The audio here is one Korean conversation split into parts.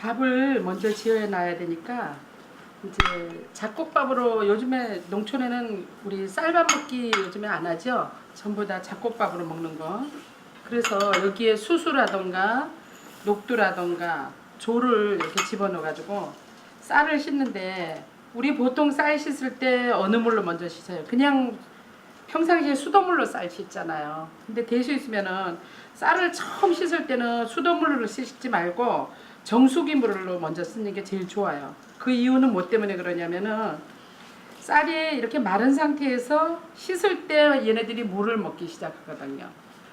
밥을 먼저 지어야 놔야 되니까 이제 잡곡밥으로 요즘에 농촌에는 우리 쌀밥 먹기 요즘에 안 하죠. 전부 다 잡곡밥으로 먹는 거. 그래서 여기에 수수라던가 녹두라던가 조를 이렇게 집어넣어 가지고 쌀을 씻는데 우리 보통 쌀 씻을 때 어느 물로 먼저 씻어요? 그냥 평상시에 수돗물로 쌀 씻잖아요. 근데 대수 있으면은 쌀을 처음 씻을 때는 수돗물로 씻지 말고 정수기 물로 먼저 쓰는 게 제일 좋아요. 그 이유는 뭐 때문에 그러냐면은 쌀이 이렇게 마른 상태에서 씻을 때 얘네들이 물을 먹기 시작하거든요.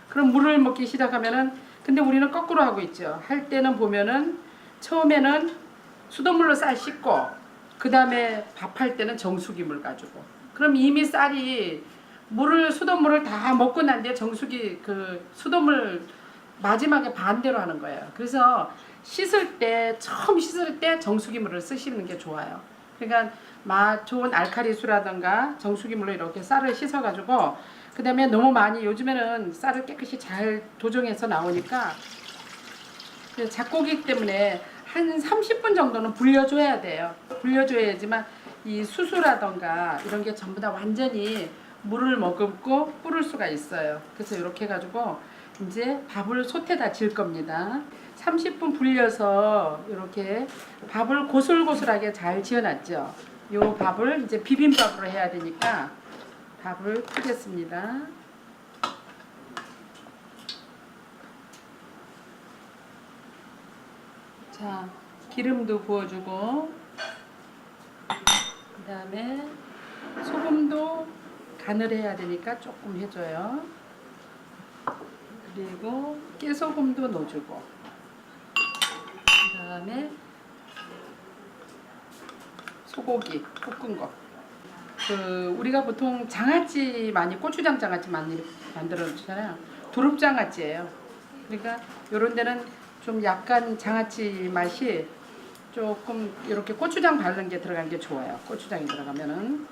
그럼 물을 먹기 시작하면은 근데 우리는 거꾸로 하고 있죠. 할 때는 보면은 처음에는 수돗물로 쌀 씻고 그 다음에 밥할 때는 정수기 물 가지고 그럼 이미 쌀이 물을 수돗물을 다 먹고 난 뒤에 정수기 그 수돗물 마지막에 반대로 하는 거예요. 그래서 씻을 때 처음 씻을 때 정수기 물을 쓰시는 게 좋아요. 그러니까 맛 좋은 알칼리수라든가 정수기 물로 이렇게 쌀을 씻어 가지고 그 다음에 너무 많이 요즘에는 쌀을 깨끗이 잘 도정해서 나오니까 그 작고기 때문에 한 30분 정도는 불려줘야 돼요. 불려줘야지만 이 수수라던가 이런 게 전부 다 완전히 물을 머금고 뿌를 수가 있어요. 그래서 이렇게 해가지고 이제 밥을 솥에다 질 겁니다. 30분 불려서 이렇게 밥을 고슬고슬하게 잘 지어놨죠. 요 밥을 이제 비빔밥으로 해야 되니까 밥을 푸겠습니다. 자, 기름도 부어주고, 그 다음에 소금도 간을 해야 되니까 조금 해줘요. 그리고 깨소금도 넣어주고, 그 다음에 소고기 볶은 거. 그 우리가 보통 장아찌 많이 고추장 장아찌 많이 만들어 주잖아요. 두릅 장아찌예요. 그러니까 요런 데는 좀 약간 장아찌 맛이 조금 이렇게 고추장 바른 게 들어간 게 좋아요. 고추장이 들어가면은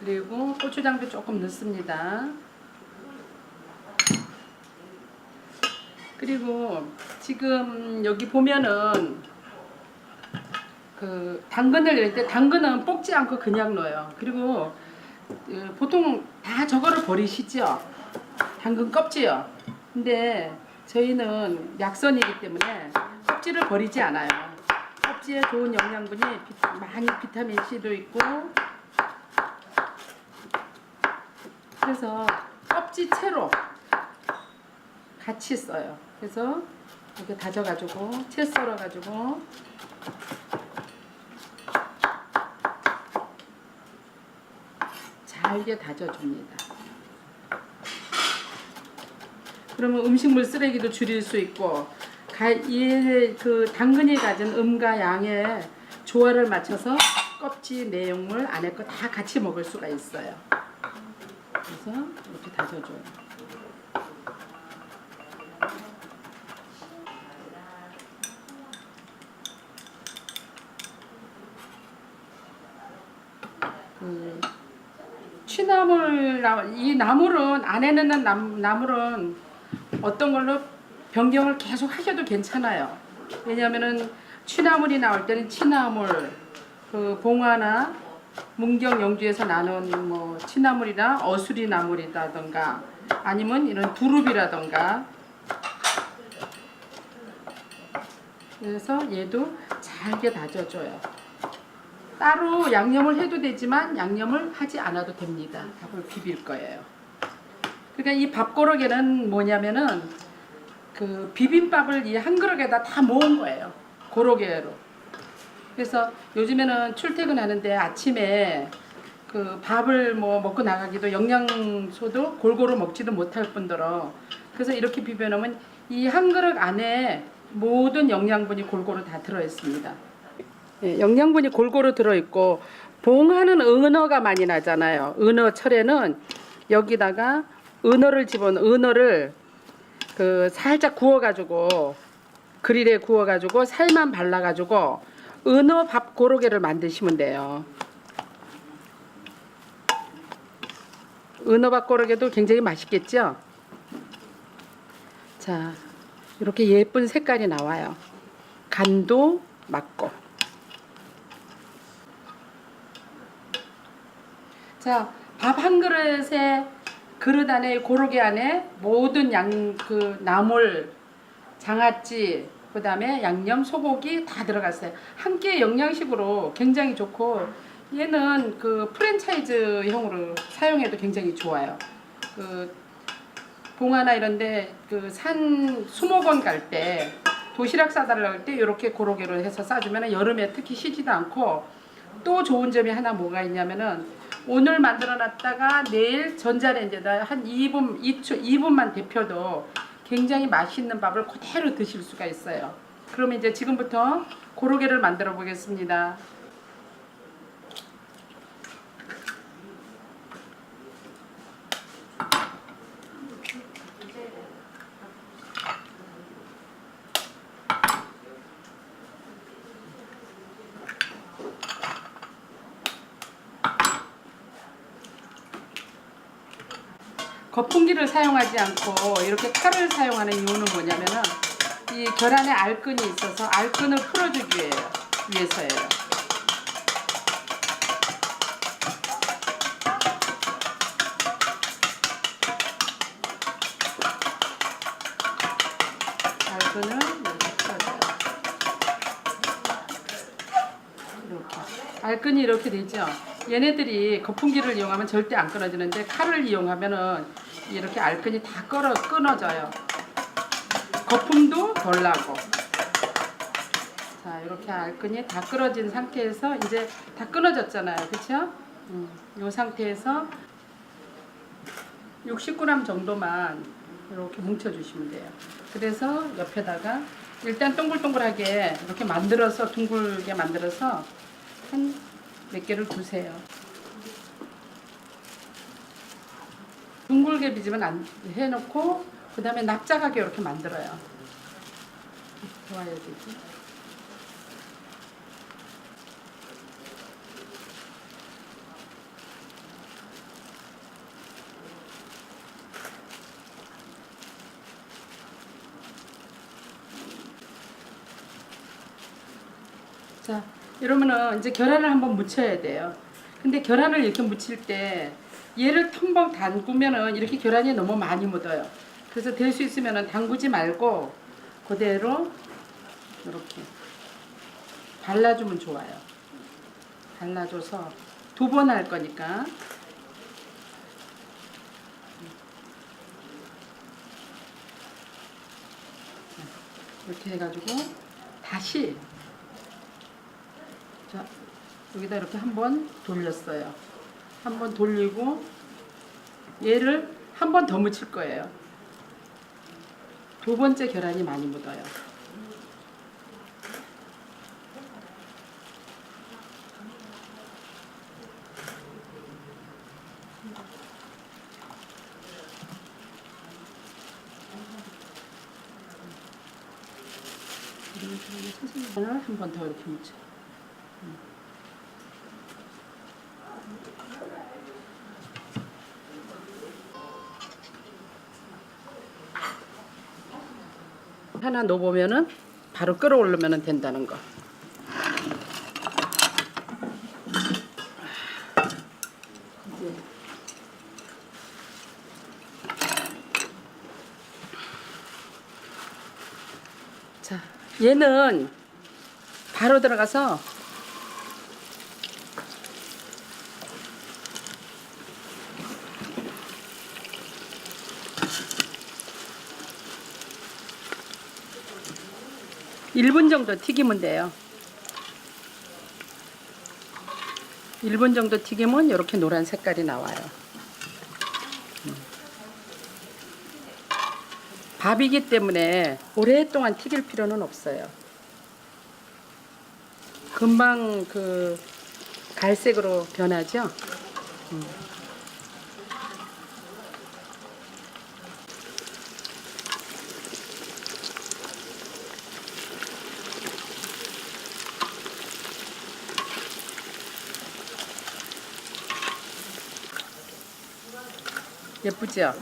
그리고 고추장도 조금 넣습니다. 그리고 지금 여기 보면은 그 당근을 넣을 때 당근은 볶지 않고 그냥 넣어요. 그리고 어, 보통 다 저거를 버리시죠. 당근 껍질요. 근데 저희는 약선이기 때문에 껍질을 버리지 않아요. 껍질에 좋은 영양분이 비- 많이 비타민 C도 있고 그래서 껍질 채로 같이 써요. 그래서 이렇게 다져가지고 채 썰어가지고 잘게 다져줍니다. 그러면 음식물 쓰레기도 줄일 수 있고 이그 당근이 가진 음과 양의 조화를 맞춰서 껍질 내용물 안에 거 다 같이 먹을 수가 있어요. 그래서 이렇게 다져줘요. 그 취나물 나- 이 나물은 안에는 있는 남, 나물은 어떤 걸로 변경을 계속 하셔도 괜찮아요. 왜냐하면은 취나물이 나올 때는 취나물, 그 봉화나 문경 영주에서 나눈 뭐 취나물이나 어수리 나물이라던가 아니면 이런 두릅이라던가 그래서 얘도 잘게 다져줘요. 따로 양념을 해도 되지만 양념을 하지 않아도 됩니다. 밥을 비빌 거예요. 그러니까 이 밥고르게는 뭐냐면은 그 비빔밥을 이 한 그릇에다 다 모은 거예요. 고로게로. 그래서 요즘에는 출퇴근하는데 아침에 그 밥을 뭐 먹고 나가기도 영양소도 골고루 먹지도 못할 뿐더러 그래서 이렇게 비벼놓으면 이 한 그릇 안에 모든 영양분이 골고루 다 들어 있습니다. 예, 영양분이 골고루 들어있고 봉하는 은어가 많이 나잖아요. 은어 철에는 여기다가 은어를 집어넣 은어를 그 살짝 구워가지고 그릴에 구워가지고 살만 발라가지고 은어 밥 고로게를 만드시면 돼요. 은어 밥 고로게도 굉장히 맛있겠죠? 자, 이렇게 예쁜 색깔이 나와요. 간도 맞고. 자, 밥 한 그릇에 그릇 안에 고로개 안에 모든 양 그 나물, 장아찌, 그다음에 양념, 소고기 다 들어갔어요. 한끼 영양식으로 굉장히 좋고 얘는 그 프랜차이즈형으로 사용해도 굉장히 좋아요. 그 봉화나 이런데 그 산 수목원 갈 때 도시락 싸달라고 할때 이렇게 고로개로 해서 싸주면 여름에 특히 쉬지도 않고 또 좋은 점이 하나 뭐가 있냐면은 오늘 만들어 놨다가 내일 전자레인지에다 한 2분 2초 2분만 데펴도 굉장히 맛있는 밥을 그대로 드실 수가 있어요. 그러면 이제 지금부터 고로개를 만들어 보겠습니다. 거품기를 사용하지 않고 이렇게 칼을 사용하는 이유는 뭐냐면은 이 계란에 알끈이 있어서 알끈을 풀어주기. 위해서예요. 알끈을 이렇게 풀어줘요. 이렇게 알끈이 이렇게 되죠. 얘네들이 거품기를 이용하면 절대 안 끊어지는데 칼을 이용하면은 이렇게 알끈이 다 끊어, 끊어져요. 거품도 덜 나고. 자, 이렇게 알끈이 다 끊어진 상태에서 이제 다 끊어졌잖아요. 그렇죠? 음, 이 상태에서 60g 정도만 이렇게 뭉쳐 주시면 돼요. 그래서 옆에다가 일단 동글동글하게 이렇게 만들어서 둥글게 만들어서 한 몇 개를 두세요. 둥글게 빚으면 안 해놓고 그 다음에 납작하게 이렇게 만들어요. 좋아야 되지. 자, 이러면은 이제 계란을 한번 무쳐야 돼요. 근데 계란을 이렇게 무칠 때 얘를 텀벙 담그면은 이렇게 계란이 너무 많이 묻어요. 그래서 될 수 있으면은 담그지 말고 그대로 이렇게 발라주면 좋아요. 발라줘서 두 번 할 거니까 이렇게 해가지고 다시 자 여기다 이렇게 한번 돌렸어요. 한 번 돌리고 얘를 한 번 더 묻힐 거예요. 두 번째 계란이 많이 묻어요. 한번더 이렇게 묻혀. 하나 넣어보면은 바로 끓어오르면 된다는 거. 자, 얘는 바로 들어가서 일분 정도 튀기면 돼요. 1분 정도 튀기면 이렇게 노란 색깔이 나와요. 음. 밥이기 때문에 오랫동안 튀길 필요는 없어요. 금방 그 갈색으로 변하죠. 예쁘죠?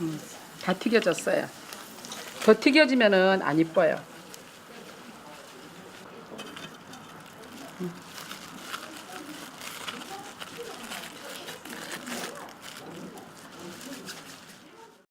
음, 다 튀겨졌어요. 더 튀겨지면은 안 이뻐요.